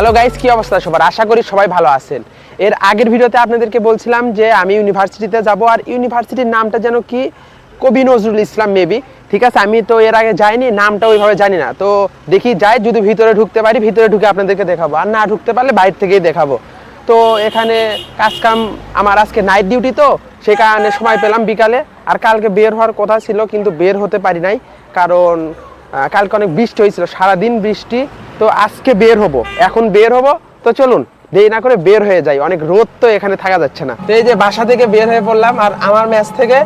Hello guys কি অবস্থা সবার? আশা করি সবাই ভালো আছেন। এর আগের ভিডিওতে আপনাদেরকে বলছিলাম যে আমি ইউনিভার্সিটিতে যাব আর ইউনিভার্সিটির নামটা যেন কি? কবি নজরুল ইসলাম মেবি। ঠিক আছে, আমি তো এর আগে যাইনি, নামটা ওইভাবে জানি না। তো দেখি যাই, যদি ভিতরে ঢুকতে পারি, ভিতরে ঢুকে আপনাদেরকে দেখাবো। আর না ঢুকতে পারলে বাইরে থেকেই দেখাবো। তো এখানে কাজকাম আমার আজকে নাইট ডিউটি তো সেই কারণে সময় পেলাম বিকালে। আর কালকে বের হওয়ার কথা ছিল, কিন্তু বের হতে পারি নাই। কারণ কালকে অনেক বৃষ্টি হয়েছিল, সারাদিন বৃষ্টি। তো আজকে বের হব। এখন বের হব। তো চলুন, দেরি না করে বের হয়ে যাই। অনেক রোদ তো এখানে থাকা যাচ্ছে না। তো এই যে বাসা থেকে বের হয়ে পড়লাম, আর আমার ম্যাচ থেকে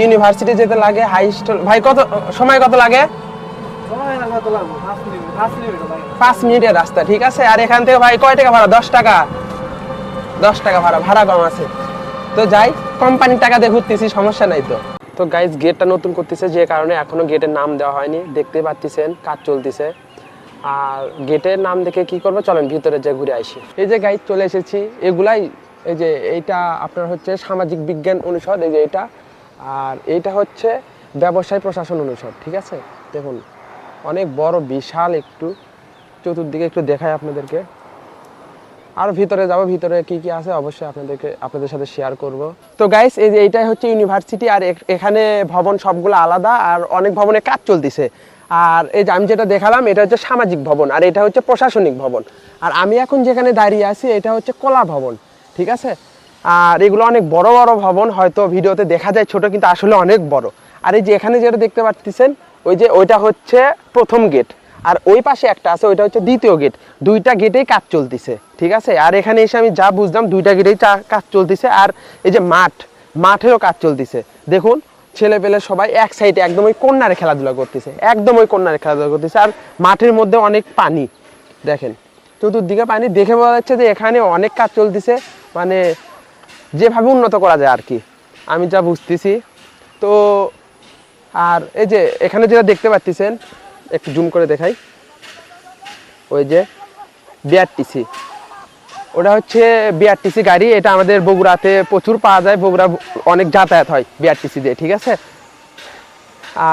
ইউনিভার্সিটি যেতে লাগে, হাই স্কুল। ভাই, কত, সময় কত লাগে? পাঁচ মিনিটের রাস্তা, ঠিক আছে? আর এখান থেকে ভাই, কয় টাকা ভাড়া? দশ টাকা? দশ টাকা ভাড়া ভাড়া কম আছে। তো যাই, কোম্পানির টাকা দিয়ে ঘুরতেছি, সমস্যা নাই তো। তো গাইজ গেটটা নতুন করতেছে, যে কারণে এখনও গেটের নাম দেওয়া হয়নি। দেখতে পাচ্ছেন কাজ চলতেছে। আর গেটের নাম দেখে কি করব? চলেন, ভিতরে যে ঘুরে আসি। এই যে গাইজ চলে এসেছি। এগুলাই, এই যে এইটা আপনার হচ্ছে সামাজিক বিজ্ঞান অনুষদ, এই যে এটা। আর এইটা হচ্ছে ব্যবসায় প্রশাসন অনুষদ, ঠিক আছে? দেখুন, অনেক বড়, বিশাল একটু। চতুর্দিকে একটু দেখায় আপনাদেরকে। আর ভিতরে যাব, ভিতরে কি কি আছে অবশ্যই আপনাদেরকে, আপনাদের সাথে শেয়ার করব। তো গাইস এই যে এইটাই হচ্ছে ইউনিভার্সিটি আর এখানে ভবন সবগুলো আলাদা আর অনেক ভবনে কাজ চলতেছে। আর এই যে আমি যেটা দেখালাম, এটা হচ্ছে সামাজিক ভবন আর এটা হচ্ছে প্রশাসনিক ভবন। আর আমি এখন যেখানে দাঁড়িয়ে আছি, এটা হচ্ছে কলা ভবন, ঠিক আছে? আর এগুলো অনেক বড় বড় ভবন, হয়তো ভিডিওতে দেখা যায় ছোট, কিন্তু আসলে অনেক বড়। আর এই যে এখানে যেটা দেখতে পাচ্ছেন ওই যে ওইটা হচ্ছে প্রথম গেট আর ওই পাশে একটা আছে, ওইটা হচ্ছে দ্বিতীয় গেট দুইটা গেটেই কাজ চলতেছে, ঠিক আছে? আর এখানে এসে আমি যা বুঝলাম, দুইটা গেটেই কাজ চলতেছে। আর এই যে মাঠ মাঠেও কাজ চলতেছে। দেখুন ছেলে পেলে সবাই এক সাইডে একদম ওই কন্যারে খেলাধুলা করতেছে, একদম ওই কন্যারে খেলাধুলা করতেছে। আর মাঠের মধ্যে অনেক পানি, দেখেন। চতুর্দিকে পানি, দেখে বোঝা যাচ্ছে যে এখানে অনেক কাজ চলতেছে। মানে যেভাবে উন্নত করা যায় আর কি। আমি যা বুঝতেছি। তো, আর এই যে এখানে যেটা দেখতে পাচ্ছেন একটু জুম করে দেখাই। ওই যে বিআরটিসি ওটা হচ্ছে বিআরটিসি গাড়ি, এটা আমাদের বগুড়াতে প্রচুর পাওয়া যায়, বগুড়া অনেক যাতায়াত হয় বিআরটিসি দিয়ে, ঠিক আছে?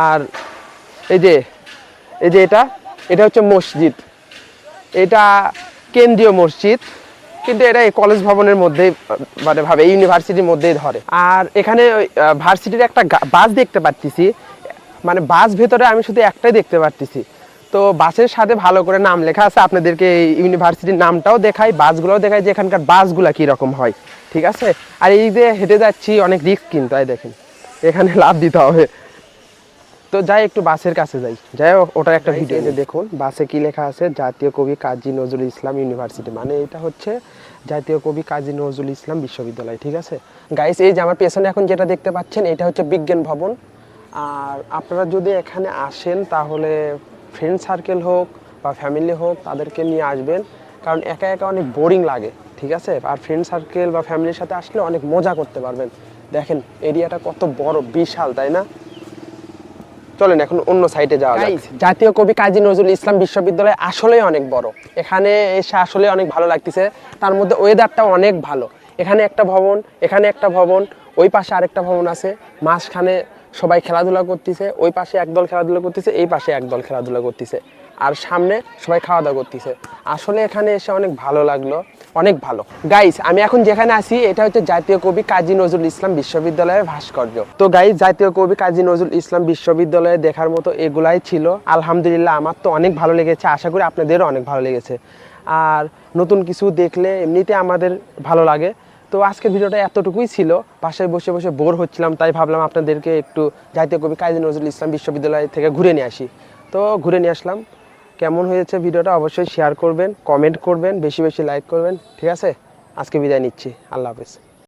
আর এই যে এই যে এটা এটা হচ্ছে মসজিদ। এটা কেন্দ্রীয় মসজিদ, কিন্তু এটা এই কলেজ ভবনের মধ্যেই মানে ভাবে ইউনিভার্সিটির মধ্যেই ধরে। আর এখানে ভার্সিটির একটা বাস দেখতে পাচ্ছি মানে বাস ভেতরে আমি শুধু একটাই দেখতে পারতেছি। তো বাসের সাথে ভালো করে নাম লেখা আছে আপনাদেরকে এই ইউনিভার্সিটির নামটাও দেখাই বাসগুলোও দেখাই যে এখানকার বাসগুলো কীরকম হয় ঠিক আছে? আর এই যে হেঁটে যাচ্ছি অনেক রিস্ক কিন্তু এই দেখেন এখানে লাভ দিতে হবে। তো যাই একটু বাসের কাছে যাই। যাই হোক, ওটার একটা ভিডিও যে দেখুন বাসে কি লেখা আছে? জাতীয় কবি কাজী নজরুল ইসলাম ইউনিভার্সিটি মানে এটা হচ্ছে জাতীয় কবি কাজী নজরুল ইসলাম বিশ্ববিদ্যালয় ঠিক আছে? গাইস এই যে আমার পেছনে এখন যেটা দেখতে পাচ্ছেন এটা হচ্ছে বিজ্ঞান ভবন। আর আপনারা যদি এখানে আসেন, তাহলে ফ্রেন্ড সার্কেল হোক বা ফ্যামিলি হোক, তাদেরকে নিয়ে আসবেন। কারণ একা একা অনেক বোরিং লাগে, ঠিক আছে? আর ফ্রেন্ড সার্কেল বা ফ্যামিলির সাথে আসলে অনেক মজা করতে পারবেন। দেখেন এরিয়াটা কত বড়, বিশাল, তাই না? চলেন এখন অন্য সাইডে যাওয়া যাক। জাতীয় কবি কাজী নজরুল ইসলাম বিশ্ববিদ্যালয় আসলেই অনেক বড়। এখানে এসে আসলে অনেক ভালো লাগতেছে। তার মধ্যে ওয়েদারটাও অনেক ভালো। এখানে একটা ভবন, এখানে একটা ভবন, ওই পাশে আরেকটা ভবন আছে। মাঝখানে সবাই খেলাধুলা করতেছে, ওই পাশে একদল খেলাধুলা করতেছে, এই পাশে একদল খেলাধুলা করতেছে। আর সামনে সবাই খাওয়া দাওয়া করতেছে। আসলে এখানে এসে অনেক ভালো লাগল, অনেক ভালো। গাইস আমি এখন যেখানে আছি, এটা হচ্ছে জাতীয় কবি কাজী নজরুল ইসলাম বিশ্ববিদ্যালয়ের ভাস্কর্য। তো গাইস জাতীয় কবি কাজী নজরুল ইসলাম বিশ্ববিদ্যালয়ে দেখার মতো এগুলাই ছিল। আলহামদুলিল্লাহ, আমার তো অনেক ভালো লেগেছে। আশা করি আপনাদেরও অনেক ভালো লেগেছে। আর নতুন কিছু দেখলে এমনিতে আমাদের ভালো লাগে। তো আজকের ভিডিওটা এতটুকুই ছিল। পাশে বসে বসে বোর হচ্ছিলাম, তাই ভাবলাম আপনাদেরকে একটু জাতীয় কবি কাজী নজরুল ইসলাম বিশ্ববিদ্যালয় থেকে ঘুরে নিয়ে আসি। তো ঘুরে নিয়ে আসলাম। কেমন হয়েছে ভিডিওটা অবশ্যই শেয়ার করবেন কমেন্ট করবেন, বেশি বেশি লাইক করবেন। ঠিক আছে? আজকে বিদায় নিচ্ছি। আল্লাহ হাফেজ।